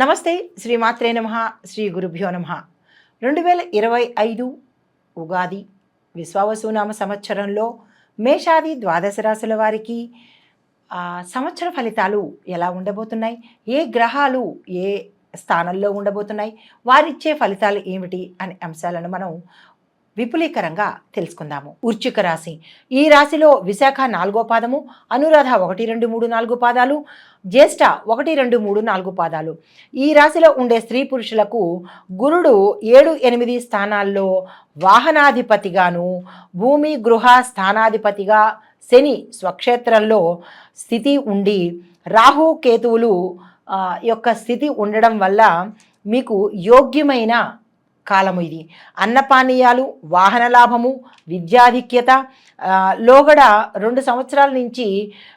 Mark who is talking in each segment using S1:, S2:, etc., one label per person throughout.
S1: నమస్తే శ్రీ మాత్రే నమ శ్రీ గురుభ్యో నమ. రెండు వేల ఇరవై ఐదు ఉగాది విశ్వావసునామ సంవత్సరంలో మేషాది ద్వాదశ రాశుల వారికి సంవత్సర ఫలితాలు ఎలా ఉండబోతున్నాయి? ఏ గ్రహాలు ఏ స్థానంలో ఉండబోతున్నాయి? వారిచ్చే ఫలితాలు ఏమిటి? అనే అంశాలను మనం విపులీకరంగా తెలుసుకుందాము. ఉర్చిక రాశి. ఈ రాశిలో విశాఖ నాలుగో పాదము అనురాధ ఒకటి రెండు మూడు నాలుగు పాదాలు జ్యేష్ఠ ఒకటి రెండు మూడు నాలుగు పాదాలు. ఈ రాశిలో ఉండే స్త్రీ పురుషులకు గురుడు ఏడు ఎనిమిది స్థానాల్లో వాహనాధిపతిగాను భూమి గృహ స్థానాధిపతిగా శని స్వక్షేత్రంలో స్థితి ఉండి రాహు కేతువులు యొక్క స్థితి ఉండడం వల్ల మీకు యోగ్యమైన కాలము ఇది. అన్నపానీయాలు వాహన లాభము విద్యాధిక్యత లోగడ రెండు సంవత్సరాల నుంచి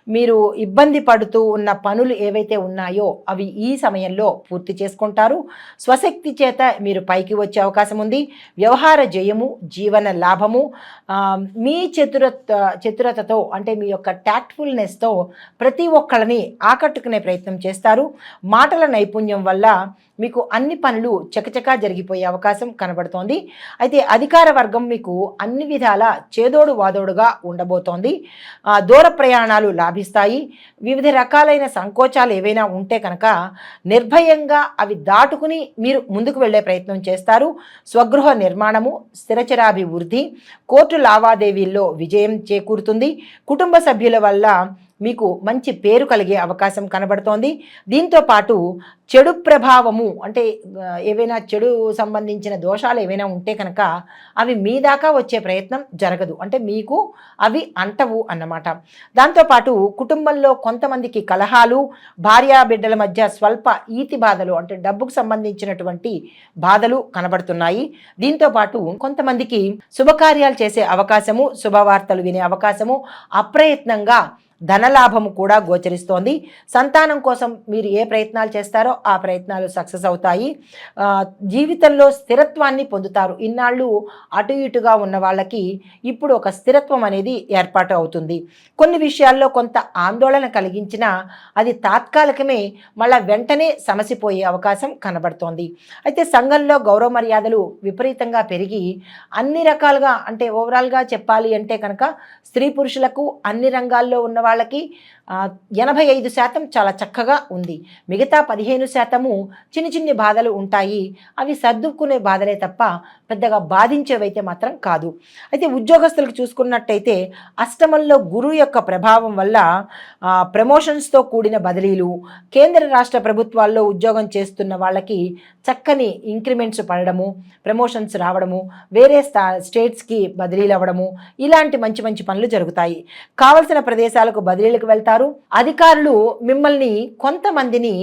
S1: మీరు ఇబ్బంది పడుతూ ఉన్న పనులు ఏవైతే ఉన్నాయో అవి ఈ సమయంలో పూర్తి చేసుకుంటారు. స్వశక్తి చేత మీరు పైకి వచ్చే అవకాశం ఉంది. వ్యవహార జయము జీవన లాభము మీ చతురత చతురతతో అంటే మీ యొక్క ట్యాక్ట్ఫుల్నెస్తో ప్రతి ఒక్కళ్ళని ఆకట్టుకునే ప్రయత్నం చేస్తారు. మాటల నైపుణ్యం వల్ల మీకు అన్ని పనులు చకచకా జరిగిపోయే అవకాశం కనబడుతోంది. అయితే అధికార వర్గం మీకు అన్ని విధాల చేదోడు వాదోడుగా ఉండబోతోంది. దూర ప్రయాణాలు లాభిస్తాయి. వివిధ రకాలైన సంకోచాలు ఏవైనా ఉంటే కనుక నిర్భయంగా అవి దాటుకుని మీరు ముందుకు వెళ్ళే ప్రయత్నం చేస్తారు. స్వగృహ నిర్మాణము స్థిరచరాభివృద్ధి కోర్టు లావాదేవీల్లో విజయం చేకూరుతుంది. కుటుంబ సభ్యుల వల్ల మీకు మంచి పేరు కలిగే అవకాశం కనబడుతోంది. దీంతో పాటు చెడు ప్రభావము అంటే ఏవైనా చెడు సంబంధించిన దోషాలు ఏవైనా ఉంటే కనుక అవి మీ దాకా వచ్చే ప్రయత్నం జరగదు. అంటే మీకు అవి అంటవు అన్నమాట. దాంతోపాటు కుటుంబంలో కొంతమందికి కలహాలు భార్యా బిడ్డల మధ్య స్వల్ప ఈతి బాధలు అంటే డబ్బుకు సంబంధించినటువంటి బాధలు కనబడుతున్నాయి. దీంతో పాటు కొంతమందికి శుభకార్యాలు చేసే అవకాశము శుభవార్తలు వినే అవకాశము అప్రయత్నంగా ధనలాభము కూడా గోచరిస్తోంది. సంతానం కోసం మీరు ఏ ప్రయత్నాలు చేస్తారో ఆ ప్రయత్నాలు సక్సెస్ అవుతాయి. జీవితంలో స్థిరత్వాన్ని పొందుతారు. ఇన్నాళ్ళు అటు ఇటుగా ఉన్న వాళ్ళకి ఇప్పుడు ఒక స్థిరత్వం అనేది ఏర్పాటు అవుతుంది. కొన్ని విషయాల్లో కొంత ఆందోళన కలిగించినా అది తాత్కాలికమే మళ్ళా వెంటనే సమసిపోయే అవకాశం కనబడుతోంది. అయితే సంఘంలో గౌరవ మర్యాదలు విపరీతంగా పెరిగి అన్ని రకాలుగా అంటే ఓవరాల్గా చెప్పాలి అంటే కనుక స్త్రీ పురుషులకు అన్ని రంగాల్లో ఉన్న వాళ్ళకి ఎనభై ఐదు శాతం చాలా చక్కగా ఉంది. మిగతా పదిహేను శాతము చిన్న చిన్ని బాధలు ఉంటాయి. అవి సర్దుకునే బాధలే తప్ప పెద్దగా బాధించేవైతే మాత్రం కాదు. అయితే ఉద్యోగస్తులకు చూసుకున్నట్టయితే అష్టమంలో గురువు యొక్క ప్రభావం వల్ల ప్రమోషన్స్తో కూడిన బదిలీలు కేంద్ర రాష్ట్ర ప్రభుత్వాల్లో ఉద్యోగం చేస్తున్న వాళ్ళకి చక్కని ఇంక్రిమెంట్స్ పడడము ప్రమోషన్స్ రావడము వేరే స్టా స్టేట్స్కి బదిలీలు అవ్వడము ఇలాంటి మంచి మంచి పనులు జరుగుతాయి. కావలసిన ప్రదేశాలకు బదిలీలకు వెళ్తారు. అధికారులు మిమ్మల్ని కొంతమందిని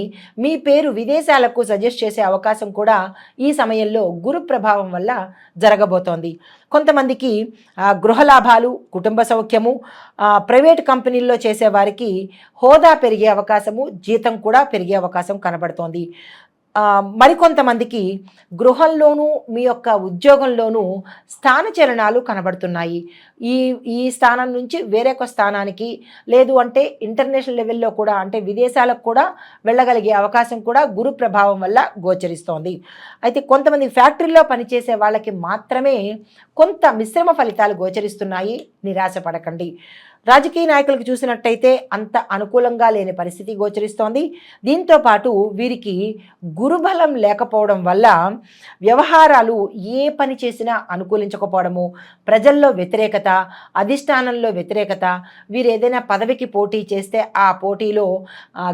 S1: మీ పేరు విదేశాలకు సజెస్ట్ చేసే అవకాశం కూడా ఈ సమయంలో గురు ప్రభావం వల్ల జరగబోతోంది. కొంతమందికి గృహ లాభాలు కుటుంబ సౌఖ్యము ప్రైవేట్ కంపెనీల్లో చేసే వారికి హోదా పెరిగే అవకాశము జీతం కూడా పెరిగే అవకాశం కనబడుతోంది. మరికొంతమందికి గృహంలోనూ మీ యొక్క ఉద్యోగంలోనూ స్థానచలనాలు కనబడుతున్నాయి. ఈ ఈ స్థానం నుంచి వేరొక స్థానానికి లేదు అంటే ఇంటర్నేషనల్ లెవెల్లో కూడా అంటే విదేశాలకు కూడా వెళ్ళగలిగే అవకాశం కూడా గురు ప్రభావం వల్ల గోచరిస్తోంది. అయితే కొంతమంది ఫ్యాక్టరీలో పనిచేసే వాళ్ళకి మాత్రమే కొంత మిశ్రమ ఫలితాలు గోచరిస్తున్నాయి. నిరాశ పడకండి రాజకీయ నాయకులకు చూసినట్టయితే అంత అనుకూలంగా లేని పరిస్థితి గోచరిస్తోంది. దీంతో పాటు వీరికి గురుబలం లేకపోవడం వల్ల వ్యవహారాలు ఏ పని చేసినా అనుకూలించకపోవడము ప్రజల్లో వ్యతిరేకత అధిష్టానంలో వ్యతిరేకత వీరు ఏదైనా పదవికి పోటీ చేస్తే ఆ పోటీలో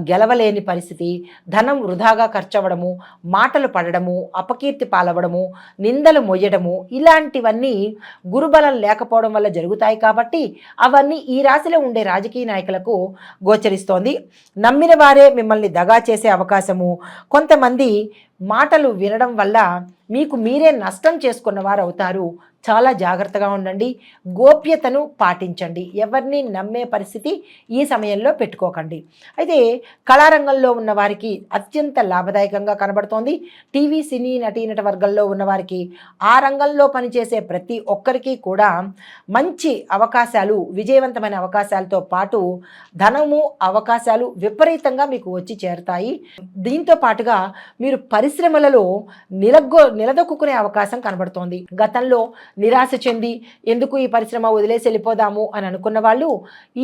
S1: గెలవలేని పరిస్థితి ధనం వృధాగా ఖర్చవడము మాటలు పడడము అపకీర్తి పాలవడము నిందలు మొయ్యడము ఇలాంటివన్నీ గురుబలం లేకపోవడం వల్ల జరుగుతాయి కాబట్టి అవన్నీ ఈ రాశిలో ఉండే రాజకీయ నాయకులకు గోచరిస్తోంది. నమ్మిన వారే మిమ్మల్ని దగా చేసే అవకాశము. కొంతమంది మాటలు వినడం వల్ల మీకు మీరే నష్టం చేసుకున్న వారు అవుతారు చాలా జాగ్రత్తగా ఉండండి. గోప్యతను పాటించండి. ఎవరిని నమ్మే పరిస్థితి ఈ సమయంలో పెట్టుకోకండి. అయితే కళారంగంలో ఉన్న వారికి అత్యంత లాభదాయకంగా కనబడుతోంది. టీవీ సినీ నటీనట వర్గంలో ఉన్నవారికి ఆ రంగంలో పనిచేసే ప్రతి ఒక్కరికి కూడా మంచి అవకాశాలు విజయవంతమైన అవకాశాలతో పాటు ధనము అవకాశాలు విపరీతంగా మీకు వచ్చి చేరుతాయి. దీంతో పాటుగా మీరు పరిశ్రమలలో నిలగొ నిలదొక్కునే అవకాశం కనబడుతోంది. గతంలో నిరాశ చెంది ఎందుకు ఈ పరిశ్రమ వదిలేసి వెళ్ళిపోదాము అని అనుకున్న వాళ్ళు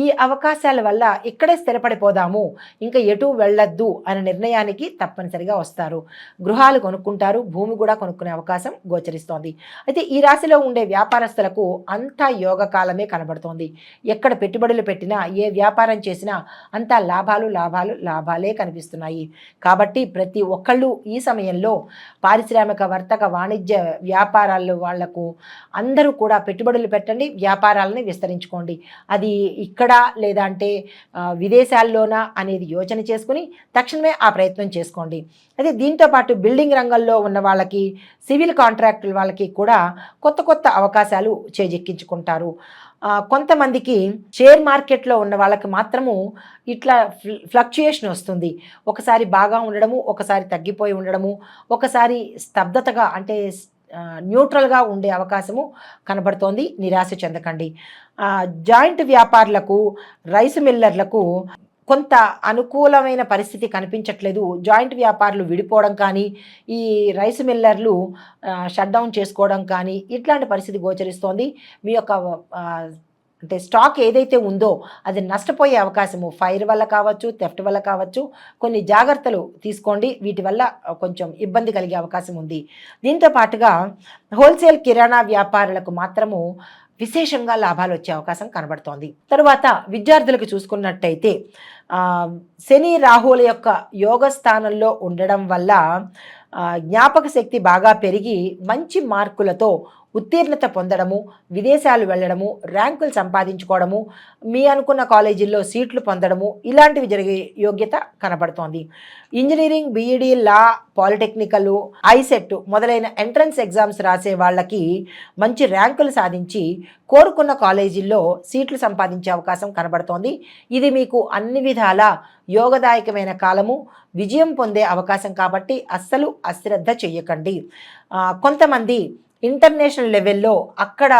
S1: ఈ అవకాశాల వల్ల ఇక్కడే స్థిరపడిపోదాము ఇంకా ఎటు వెళ్ళొద్దు అనే నిర్ణయానికి తప్పనిసరిగా వస్తారు. గృహాలు కొనుక్కుంటారు భూమి కూడా కొనుక్కునే అవకాశం గోచరిస్తోంది. అయితే ఈ రాశిలో ఉండే వ్యాపారస్తులకు అంతా యోగ కాలమే కనబడుతోంది. ఎక్కడ పెట్టుబడులు పెట్టినా ఏ వ్యాపారం చేసినా అంతా లాభాలు లాభాలు లాభాలే కనిపిస్తున్నాయి. కాబట్టి ప్రతి ఒక్కళ్ళు ఈ సమయంలో పారిశ్రామిక వర్తక వాణిజ్య వ్యాపారాలు వాళ్ళకు అందరూ కూడా పెట్టుబడులు పెట్టండి వ్యాపారాలని విస్తరించుకోండి. అది ఇక్కడ లేదా అంటే విదేశాల్లోనా అనేది యోచన చేసుకుని తక్షణమే ఆ ప్రయత్నం చేసుకోండి. అయితే దీంతో పాటు బిల్డింగ్ రంగంలో ఉన్న వాళ్ళకి సివిల్ కాంట్రాక్టుల వాళ్ళకి కూడా కొత్త కొత్త అవకాశాలు చేజెక్కించుకుంటారు. కొంతమందికి షేర్ మార్కెట్లో ఉన్న వాళ్ళకి మాత్రము ఇట్లా ఫ్ల- ఫ్లక్చుయేషన్ వస్తుంది. ఒకసారి బాగా ఉండడము ఒకసారి తగ్గిపోయి ఉండడము ఒకసారి స్తబ్దతగా అంటే న్యూట్రల్గా ఉండే అవకాశము కనబడుతోంది. నిరాశ చెందకండి. జాయింట్ వ్యాపారులకు రైస్ మిల్లర్లకు కొంత అనుకూలమైన పరిస్థితి కనిపించట్లేదు. జాయింట్ వ్యాపారులు విడిపోవడం కానీ ఈ రైస్ మిల్లర్లు షట్ డౌన్ చేసుకోవడం కానీ ఇట్లాంటి పరిస్థితి గోచరిస్తోంది. మీ యొక్క అంటే స్టాక్ ఏదైతే ఉందో అది నష్టపోయే అవకాశము ఫైర్ వల్ల కావచ్చు థెఫ్ట్ వల్ల కావచ్చు కొన్ని జాగ్రత్తలు తీసుకోండి. వీటి వల్ల కొంచెం ఇబ్బంది కలిగే అవకాశం ఉంది. దీంతో పాటుగా హోల్సేల్ కిరాణా వ్యాపారులకు మాత్రము విశేషంగా లాభాలు వచ్చే అవకాశం కనబడుతోంది. తరువాత విద్యార్థులకు చూసుకున్నట్టయితే శని రాహువుల యొక్క యోగ స్థానంలో ఉండడం వల్ల జ్ఞాపక శక్తి బాగా పెరిగి మంచి మార్కులతో ఉత్తీర్ణత పొందడము విదేశాలు వెళ్ళడము ర్యాంకులు సంపాదించుకోవడము మీ అనుకున్న కాలేజీల్లో సీట్లు పొందడము ఇలాంటివి జరిగే యోగ్యత కనబడుతోంది. Engineering BEd law polytechnical ICET మొదలైన ఎంట్రన్స్ ఎగ్జామ్స్ రాసే వాళ్ళకి మంచి ర్యాంకులు సాధించి కోరుకున్న కాలేజీల్లో సీట్లు సంపాదించే అవకాశం కనబడుతోంది. ఇది మీకు అన్ని విధాల యోగదాయకమైన కాలము విజయం పొందే అవకాశం కాబట్టి అస్సలు అశ్రద్ధ చెయ్యకండి కొంతమంది ఇంటర్నేషనల్ లెవెల్లో అక్కడ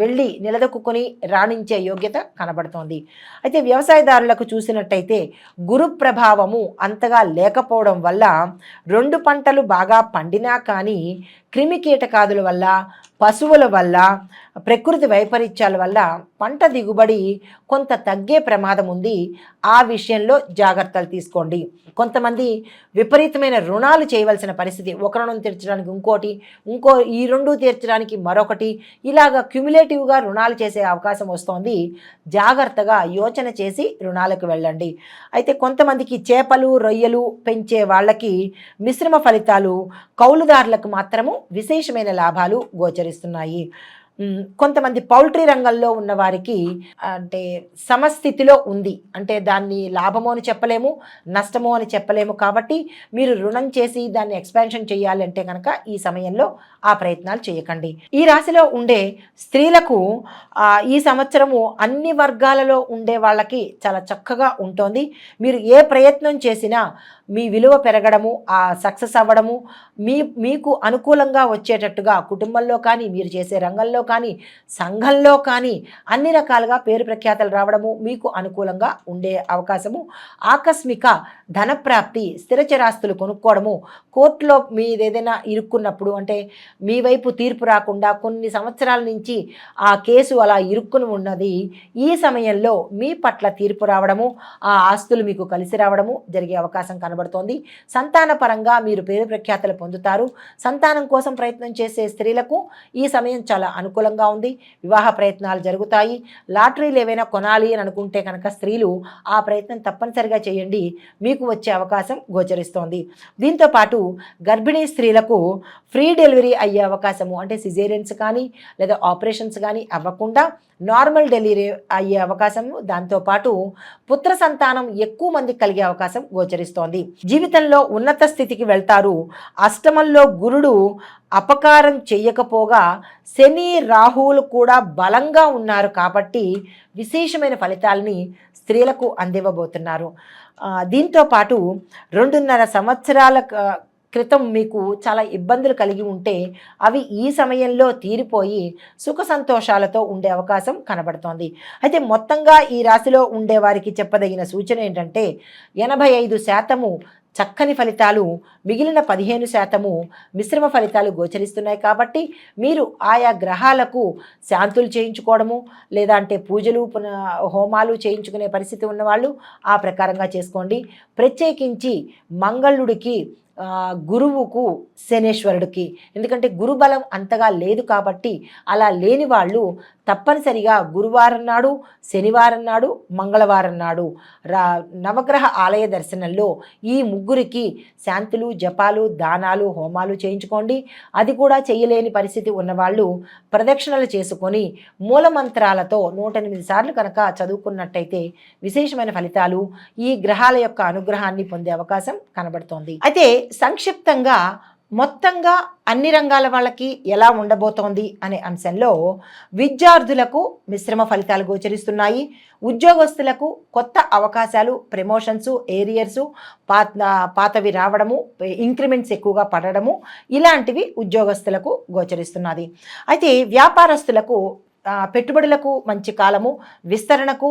S1: వెళ్ళి నిలదొక్కుని రాణించే యోగ్యత కనబడుతోంది. అయితే వ్యవసాయదారులకు చూసినట్టయితే గురు ప్రభావము అంతగా లేకపోవడం వల్ల రెండు పంటలు బాగా పండినా కానీ క్రిమి కీటకాదుల వల్ల పశువుల వల్ల ప్రకృతి వైపరీత్యాల వల్ల పంట దిగుబడి కొంత తగ్గే ప్రమాదం ఉంది. ఆ విషయంలో జాగ్రత్తలు తీసుకోండి. కొంతమంది విపరీతమైన రుణాలు చేయవలసిన పరిస్థితి ఒక రుణం తీర్చడానికి ఇంకోటి ఇంకో ఈ రెండు తీర్చడానికి మరొకటి ఇలాగ క్యుములేటివ్గా రుణాలు చేసే అవకాశం వస్తోంది. జాగ్రత్తగా యోచన చేసి రుణాలకు వెళ్ళండి. అయితే కొంతమందికి చేపలు రొయ్యలు పెంచే వాళ్ళకి మిశ్రమ ఫలితాలు కౌలుదారులకు మాత్రము విశేషమైన లాభాలు గోచరి గోచరిస్తున్నాయి కొంతమంది పౌల్ట్రీ రంగంలో ఉన్న వారికి అంటే సమస్థితిలో ఉంది. అంటే దాన్ని లాభము అని చెప్పలేము నష్టము అని చెప్పలేము కాబట్టి మీరు రుణం చేసి దాన్ని ఎక్స్పాన్షన్ చేయాలి అంటే కనుక ఈ సమయంలో ఆ ప్రయత్నాలు చేయకండి. ఈ రాశిలో ఉండే స్త్రీలకు ఈ సంవత్సరము అన్ని వర్గాలలో ఉండే వాళ్ళకి చాలా చక్కగా ఉంటుంది. మీరు ఏ ప్రయత్నం చేసినా మీ విలువ పెరగడము ఆ సక్సెస్ అవ్వడము మీ మీకు అనుకూలంగా వచ్చేటట్టుగా కుటుంబంలో కానీ మీరు చేసే రంగంలో కానీ సంఘంలో కానీ అన్ని రకాలుగా పేరు ప్రఖ్యాతలు రావడము మీకు అనుకూలంగా ఉండే అవకాశము. ఆకస్మిక ధనప్రాప్తి స్థిరచరాస్తులు కొనుక్కోవడము కోర్టులో మీది ఏదైనా ఇరుక్కున్నప్పుడు అంటే మీ వైపు తీర్పు రాకుండా కొన్ని సంవత్సరాల నుంచి ఆ కేసు అలా ఇరుక్కుని ఉన్నది ఈ సమయంలో మీ పట్ల తీర్పు రావడము ఆ ఆస్తులు మీకు కలిసి రావడము జరిగే అవకాశం కనబడుతోంది. సంతాన పరంగా మీరు పేరు ప్రఖ్యాతలు పొందుతారు. సంతానం కోసం ప్రయత్నం చేసే స్త్రీలకు ఈ సమయం చాలా అనుకూలంగా ఉంది. వివాహ ప్రయత్నాలు జరుగుతాయి. లాటరీలు ఏవైనా కొనాలి అని అనుకుంటే కనుక స్త్రీలు ఆ ప్రయత్నం తప్పనిసరిగా చేయండి. మీకు వచ్చే అవకాశం గోచరిస్తోంది. దీంతో పాటు గర్భిణీ స్త్రీలకు ఫ్రీ డెలివరీ అయ్యే అవకాశము అంటే సిజేరియన్స్ కానీ లేదా ఆపరేషన్స్ కానీ అవ్వకుండా నార్మల్ డెలివరీ అయ్యే అవకాశము. దాంతోపాటు పుత్ర సంతానం ఎక్కువ మందికి కలిగే అవకాశం గోచరిస్తోంది. జీవితంలో ఉన్నత స్థితికి వెళ్తారు. అష్టమంలో గురుడు అపకారం చెయ్యకపోగా శని రాహువులు కూడా బలంగా ఉన్నారు కాబట్టి విశేషమైన ఫలితాలని స్త్రీలకు అందివ్వబోతున్నారు. దీంతో పాటు రెండున్నర సంవత్సరాల క్రితం మీకు చాలా ఇబ్బందులు కలిగి ఉంటే అవి ఈ సమయంలో తీరిపోయి సుఖ సంతోషాలతో ఉండే అవకాశం కనబడుతోంది. అయితే మొత్తంగా ఈ రాశిలో ఉండే వారికి చెప్పదగిన సూచన ఏంటంటే ఎనభై ఐదు శాతము చక్కని ఫలితాలు మిగిలిన పదిహేను శాతము మిశ్రమ ఫలితాలు గోచరిస్తున్నాయి కాబట్టి మీరు ఆయా గ్రహాలకు శాంతులు చేయించుకోవడము లేదా అంటే పూజలు పున హోమాలు చేయించుకునే పరిస్థితి ఉన్నవాళ్ళు ఆ ప్రకారంగా చేసుకోండి. ప్రత్యేకించి మంగళుడికి గురువుకు శనేశ్వరుడికి. ఎందుకంటే గురుబలం అంతగా లేదు కాబట్టి అలా లేని వాళ్ళు తప్పనిసరిగా గురువారం నాడు శనివారం నాడు మంగళవారం నాడు రా నవగ్రహ ఆలయ దర్శనంలో ఈ ముగ్గురికి శాంతులు జపాలు దానాలు హోమాలు చేయించుకోండి. అది కూడా చేయలేని పరిస్థితి ఉన్నవాళ్ళు ప్రదక్షిణలు చేసుకొని మూలమంత్రాలతో నూట ఎనిమిది సార్లు కనుక చదువుకున్నట్టయితే విశేషమైన ఫలితాలు ఈ గ్రహాల యొక్క అనుగ్రహాన్ని పొందే అవకాశం కనబడుతోంది. అయితే సంక్షిప్తంగా మొత్తంగా అన్ని రంగాల వాళ్ళకి ఎలా ఉండబోతోంది అనే అంశంలో విద్యార్థులకు మిశ్రమ ఫలితాలు గోచరిస్తున్నాయి. ఉద్యోగస్తులకు కొత్త అవకాశాలు ప్రమోషన్స్ ఏరియర్స్ పాత పాతవి రావడము ఇంక్రిమెంట్స్ ఎక్కువగా పడడము ఇలాంటివి ఉద్యోగస్తులకు గోచరిస్తున్నది. అయితే వ్యాపారస్తులకు పెట్టుబడులకు మంచి కాలము విస్తరణకు